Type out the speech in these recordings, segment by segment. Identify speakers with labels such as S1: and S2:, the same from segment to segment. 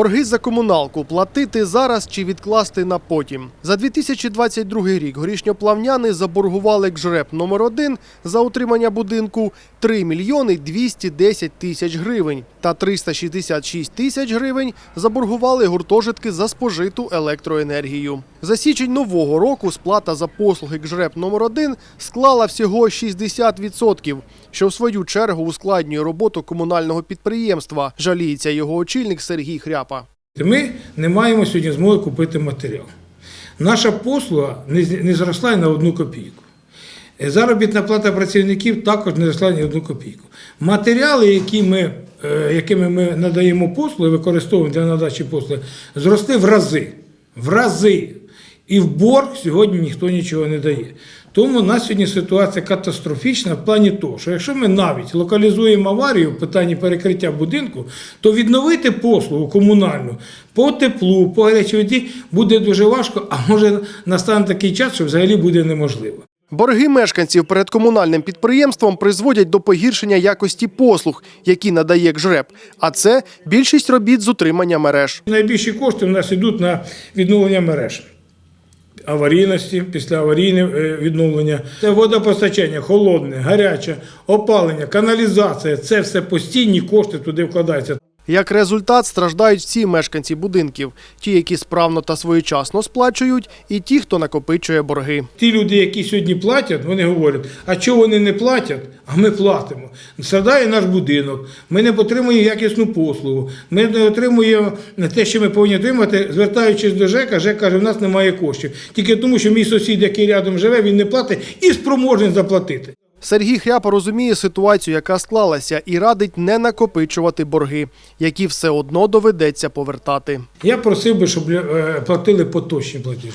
S1: Борги за комуналку платити зараз чи відкласти на потім. За 2022 рік горішньоплавняни заборгували КЖРЕП номер 1 за утримання будинку 3 мільйони 210 тисяч гривень та 366 тисяч гривень заборгували гуртожитки за спожиту електроенергію. За січень нового року сплата за послуги КЖРЕП номер 1 склала всього 60%, що в свою чергу ускладнює роботу комунального підприємства, жаліється його очільник Сергій Хряпа.
S2: Ми не маємо сьогодні змоги купити матеріал. Наша послуга не зросла на одну копійку. Е, Заробітна плата працівників також не зросла ні одну копійку. Матеріали, які ми, е, якими ми надаємо послуги, використовуємо для надачі послуги, зросли в рази. В рази. І в борг сьогодні ніхто нічого не дає. Тому у нас сьогодні ситуація катастрофічна в плані того, що якщо ми навіть локалізуємо аварію в питанні перекриття будинку, то відновити послугу комунальну по теплу, по гарячій воді буде дуже важко, а може настане такий час, що взагалі буде неможливо.
S1: Борги мешканців перед комунальним підприємством призводять до погіршення якості послуг, які надає КЖРЕП, а це більшість робіт з утримання мереж.
S2: Найбільші кошти у нас йдуть на відновлення мереж. Аварійності, після аварійне відновлення, це водопостачання, холодне, гаряче, опалення, каналізація це все постійні кошти туди вкладаються.
S1: Як результат, страждають всі мешканці будинків: ті, які справно та своєчасно сплачують, і ті, хто накопичує борги.
S2: Ті люди, які сьогодні платять, вони говорять, а чого вони не платять, а ми платимо. Страдає наш будинок, ми не отримуємо якісну послугу, ми не отримуємо те, що ми повинні отримати, звертаючись до ЖЕКа, ЖЕК каже, у нас немає коштів. Тільки тому, що мій сусід, який рядом живе, він не платить і спроможний заплатити.
S1: Сергій Хряпа розуміє ситуацію, яка склалася, і радить не накопичувати борги, які все одно доведеться повертати.
S2: Я просив би, щоб е, платили поточні платежі.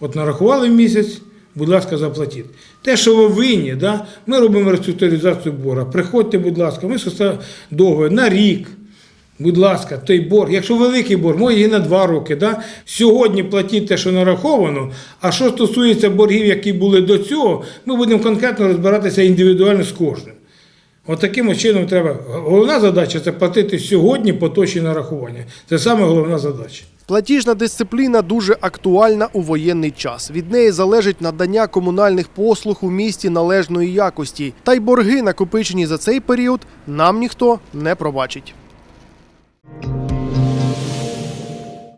S2: От нарахували місяць, будь ласка, заплатіть. Те, що ви винні, да, ми робимо реструктуризацію борга. Приходьте, будь ласка, ми договір на рік. Будь ласка, той борг. Якщо великий борг, може і на два роки. Да? Сьогодні платіть те, що нараховано. А що стосується боргів, які були до цього, ми будемо конкретно розбиратися індивідуально з кожним. От таким чином треба. Головна задача це платити сьогодні поточні нарахування. Це саме головна задача.
S1: Платіжна дисципліна дуже актуальна у воєнний час. Від неї залежить надання комунальних послуг у місті належної якості. Та й борги, накопичені за цей період, нам ніхто не пробачить.